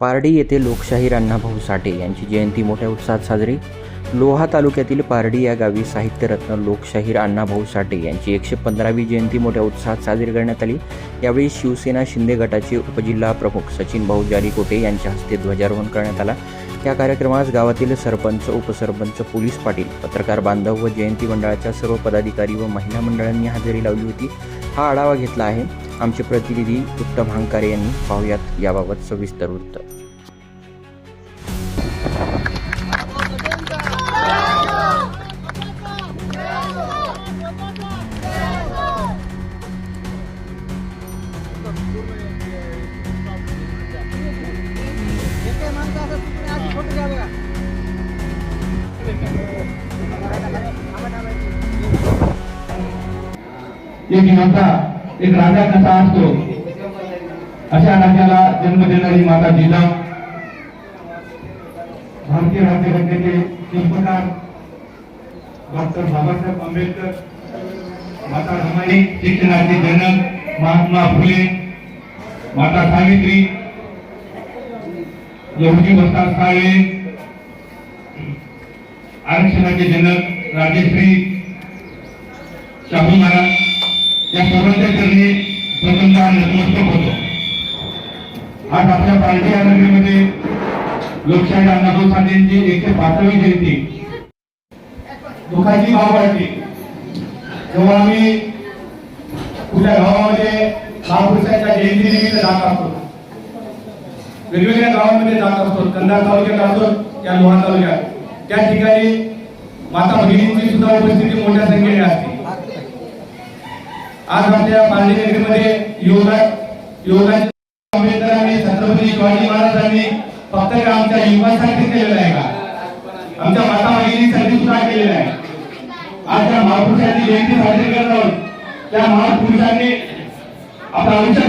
पारडी येथे लोकशाहीर अण्णाभाऊ साठे यांची जयंती मोठ्या उत्साहात साजरी. लोहा तालुक्यातील पारडी या गावी साहित्यरत्न लोकशाहीर अण्णाभाऊ साठे यांची एकशे पंधरावी जयंती मोठ्या उत्साहात साजरी करण्यात आली. यावेळी शिवसेना शिंदे गटाचे उपजिल्हा प्रमुख सचिन भाऊ जारीकोटे यांच्या हस्ते ध्वजारोहण करण्यात आला. या कार्यक्रमास गावातील सरपंच उपसरपंच पोलीस पाटील पत्रकार बांधव व जयंती मंडळाच्या सर्व पदाधिकारी व महिला मंडळांनी हजेरी लावली होती. हा आढावा घेतला आहे. आमचे प्रतिनिधी उत्तम हांकारे यांनी पाहुयात याबाबत सविस्तर वृत्त. एक एक राजा कसा असतो? अशा राजाला जन्म देणारी माता जिजा. भारतीय राज्यघटनेचे शिल्पकार डॉक्टर बाबासाहेब आंबेडकर माता रमाई शिक्षणाचे जनक महात्मा फुले माता सावित्री लहुजी वस्ताद साळे आरक्षणाचे जनक राजेश्री शाहू महाराज. या सर्वांच्या चरणी प्रथमतः नतमस्तक होतो. आज आपल्या पार्टी आरोग्यामध्ये लोकशाही अण्णाभाऊ साठे एकशे पाचवी जयंती. दुःखाची भाव वाटली तेव्हा आम्ही कुठल्या गावामध्ये महापुरुषाच्या जयंती निमित्त जात असतो वेगवेगळ्या गावांमध्ये जात असतो कंधार तालुक्यात असतो या लोहा तालुक्यात. त्या ठिकाणी माता भगिनींची सुद्धा उपस्थिती आज आपल्या पार्टीनगरीमध्ये योगा योगा आंबेडकरांनी छत्रपती शिवाजी महाराजांनी फक्त का आमच्या युवकांसाठी केलेलं आहे का? आमच्या माता भगिनीसाठी सुद्धा केलेलं आहे. आज त्या महापुरुषांची जयंती साजरी करत आहोत. त्या महापुरुषांनी आपलं आयुष्य